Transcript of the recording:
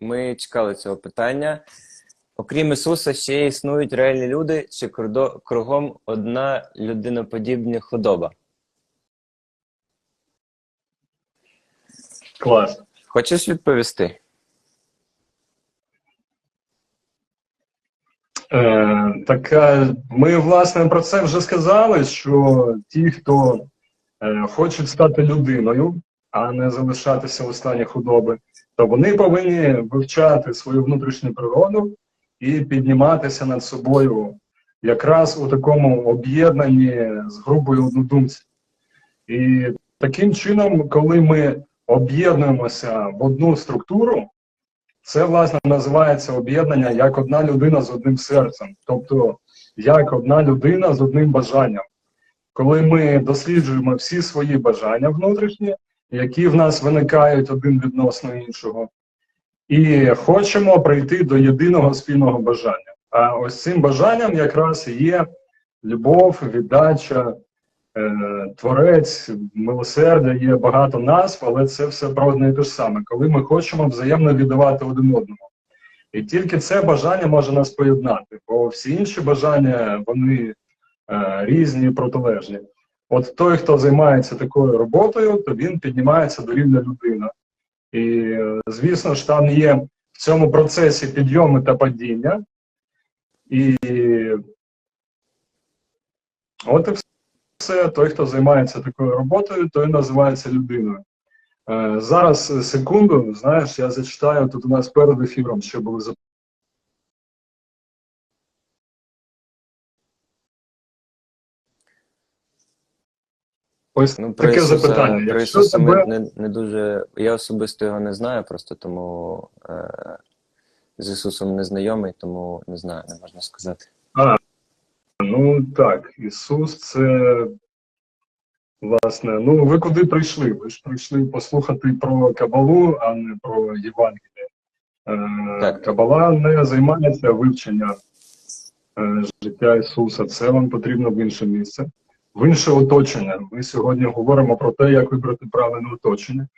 Ми чекали цього питання. Окрім Ісуса, ще існують реальні люди, чи кругом одна людиноподібна худоба. Клас. Хочеш відповісти? Е, так е, ми, власне, про це вже сказали, що ті, хто е, хочуть стати людиною, а не залишатися у стані худоби, то вони повинні вивчати свою внутрішню природу і підніматися над собою якраз у такому об'єднанні з групою однодумців. І таким чином, коли ми об'єднуємося в одну структуру, це власне називається об'єднання як одна людина з одним серцем, тобто як одна людина з одним бажанням. Коли ми досліджуємо всі свої бажання внутрішні, які в нас виникають один відносно іншого, і хочемо прийти до єдиного спільного бажання. А ось цим бажанням якраз є любов, віддача, е, творець, милосердя, є багато назв, але це все про одне і те ж саме, коли ми хочемо взаємно віддавати один одному. І тільки це бажання може нас поєднати, бо всі інші бажання вони е, різні протилежні. От той, хто займається такою роботою, то він піднімається до рівня людина. І, звісно ж, там є в цьому процесі підйоми та падіння. І от і все. Той, хто займається такою роботою, той називається людиною. Е, зараз е, секунду, знаєш, я зачитаю тут у нас перед ефіром, що були за Ось Ну, таке Ісуса, запитання. про Якщо Ісуса тебе... не, не дуже. Я особисто його не знаю, просто тому е, з Ісусом не знайомий, тому не знаю, не можна сказати. Ну так, Ісус це власне. Ну, ви куди прийшли? Ви ж прийшли послухати про Кабалу, а не про Євангеліє. Е, Так. Кабала не займається вивченням е, життя Ісуса. Це вам потрібно в інше місце, в інше оточення. Ми сьогодні говоримо про те, як вибрати правильне оточення.